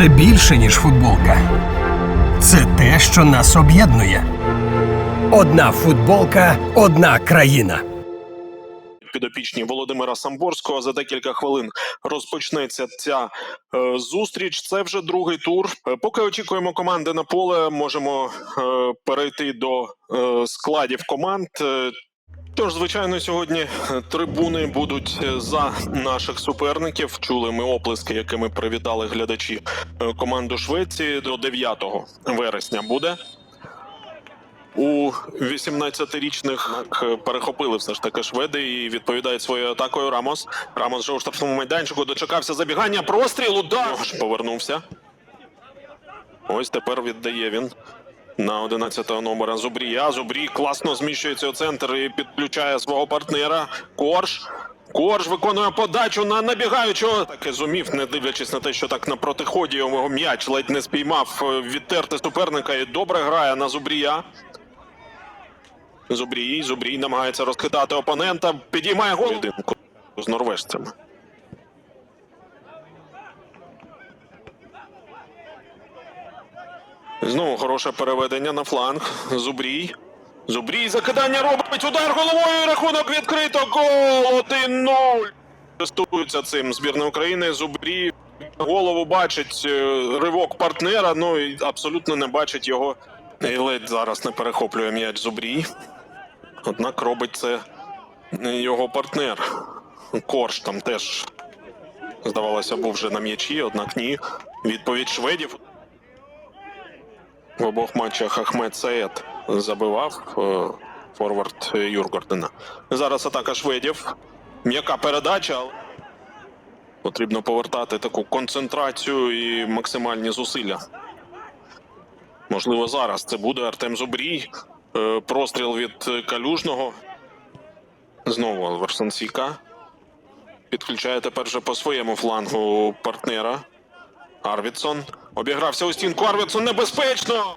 це більше, ніж футболка. Це те, що нас об'єднує. Одна футболка, одна країна. підопічні Володимира Самборського. За декілька хвилин розпочнеться ця е, зустріч. Це вже другий тур. Е, Поки очікуємо команди на поле, можемо е, перейти до е, складів команд. Тож, звичайно, сьогодні е, трибуни будуть е, за наших суперників. Чули ми оплески, якими привітали глядачі е, команду Швеції до 9 вересня буде. У 18-річних е, перехопили все ж таки шведи і відповідають своєю атакою. Рамос. Рамос вже у штрафному майданчику дочекався забігання. Простріл, удар! Повернувся. Ось тепер віддає він на 11-го номера Зубрія. Зубрій класно зміщується у центр і підключає свого партнера. Корж. Корж виконує подачу на набігаючого. Таки зумів, не дивлячись на те, що так на протиході його м'яч ледь не спіймав е, відтерти суперника і добре грає на Зубрія. Зубрій, Зубрій намагається розхитати опонента, підіймає голову з норвежцями. Знову хороше переведення на фланг. Зубрій. Зубрій закидання робить удар головою. Рахунок відкрито. Гол 1-0. Користуються цим збірна України. Зубрій голову бачить е, ривок партнера. Ну і абсолютно не бачить його. І ледь зараз не перехоплює м'яч Зубрій. Однак робить це його партнер. Корж там теж, здавалося, був вже на м'ячі, однак ні. Відповідь шведів. В обох матчах Ахмед Саєд забивав е, форвард Юргордена. Зараз атака шведів. М'яка передача. Потрібно повертати таку концентрацію і максимальні зусилля. Можливо, зараз це буде Артем Зубрій. Е, Простріл від калюжного. Знову Алверсон Підключає тепер вже по своєму флангу партнера. Арвідсон. Обігрався у стінку. Арвідсон небезпечно.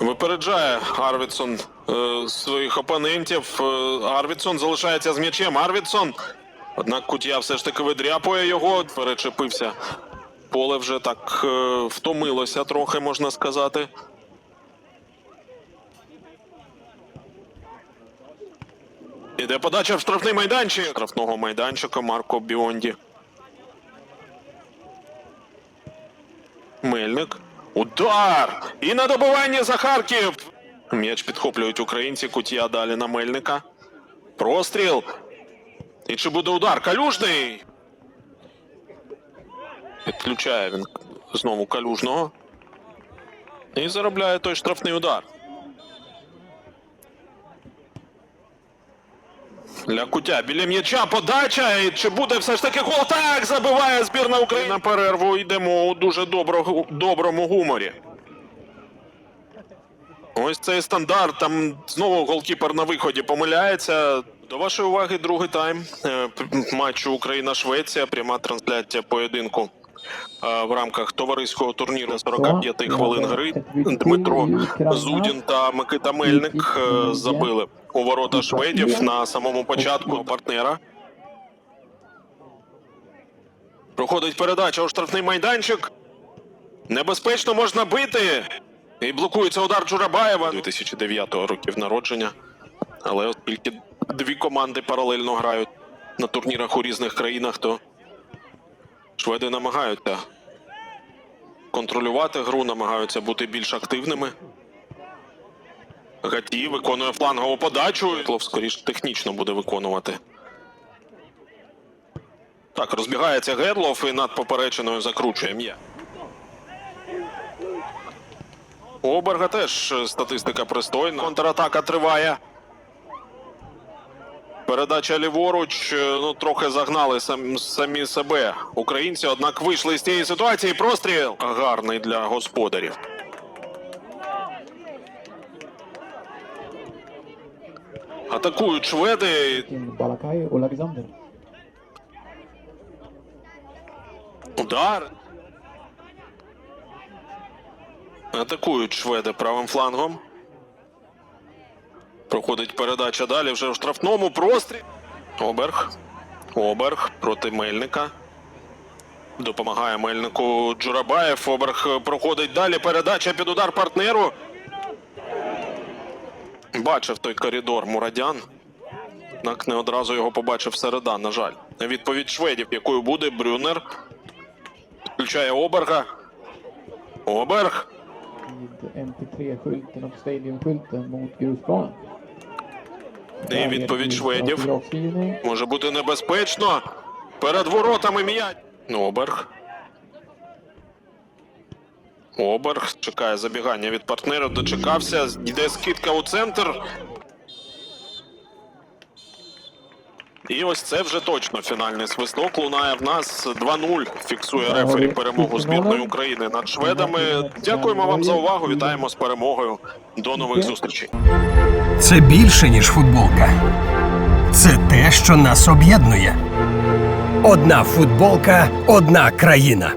Випереджає Арвідсон е, своїх опонентів. Е, Арвідсон залишається з м'ячем. Арвідсон. Однак Кутя все ж таки видряпує його. Перечепився. Поле вже так е, втомилося трохи, можна сказати. Іде подача в штрафний майданчик. Штрафного майданчика Марко Біонді. Мельник. Удар! І на добивання за Харків. М'яч підхоплюють українці. Кутія далі на Мельника. Простріл. І чи буде удар? Калюжний. Підключає він знову калюжного. І заробляє той штрафний удар. Для кутя біля м'яча подача. І чи буде все ж таки гол? Так, забиває збірна України. На перерву йдемо у дуже доброго, доброму гуморі. Ось цей стандарт. Там знову голкіпер на виході помиляється. До вашої уваги другий тайм е, матчу Україна-Швеція. Пряма трансляція поєдинку е, в рамках товариського турніру 45 хвилин гри. Дмитро Зудін та Микита Мельник е, забили у ворота шведів на самому початку партнера. Проходить передача у штрафний майданчик. Небезпечно можна бити. І блокується удар Джурабаєва 2009 років народження. Але оскільки дві команди паралельно грають на турнірах у різних країнах, то шведи намагаються контролювати гру, намагаються бути більш активними. Гаті виконує флангову подачу. Клов скоріш технічно буде виконувати. Так, розбігається Герлов і над попереченою закручує м'я. У Оберга теж е, статистика пристойна. Контратака триває. Передача ліворуч. е, Ну, трохи загнали сам, самі себе українці, однак вийшли з цієї ситуації. Простріл гарний для господарів. Атакують шведи. Удар. Атакують шведи правим флангом. Проходить передача далі вже в штрафному прострі. Оберг. Оберг проти Мельника. Допомагає Мельнику Джурабаєв. Оберг проходить далі. Передача під удар партнеру. Бачив той коридор Мурадян. Однак не одразу його побачив середа, на жаль. Відповідь шведів, якою буде Брюнер. Включає Оберга. Оберг. vid MT3-skylten och Stadiumskylten mot grusbanan. І відповідь шведів. Може бути небезпечно. Перед воротами м'яч. Оберг. Оберг чекає забігання від партнера. Дочекався. Йде скидка у центр. І ось це вже точно фінальний свисток. Лунає в нас 2-0. Фіксує рефері перемогу збірної України над шведами. Дякуємо вам за увагу. Вітаємо з перемогою. До нових зустрічей. Це більше, ніж футболка. Це те, що нас об'єднує. Одна футболка, одна країна.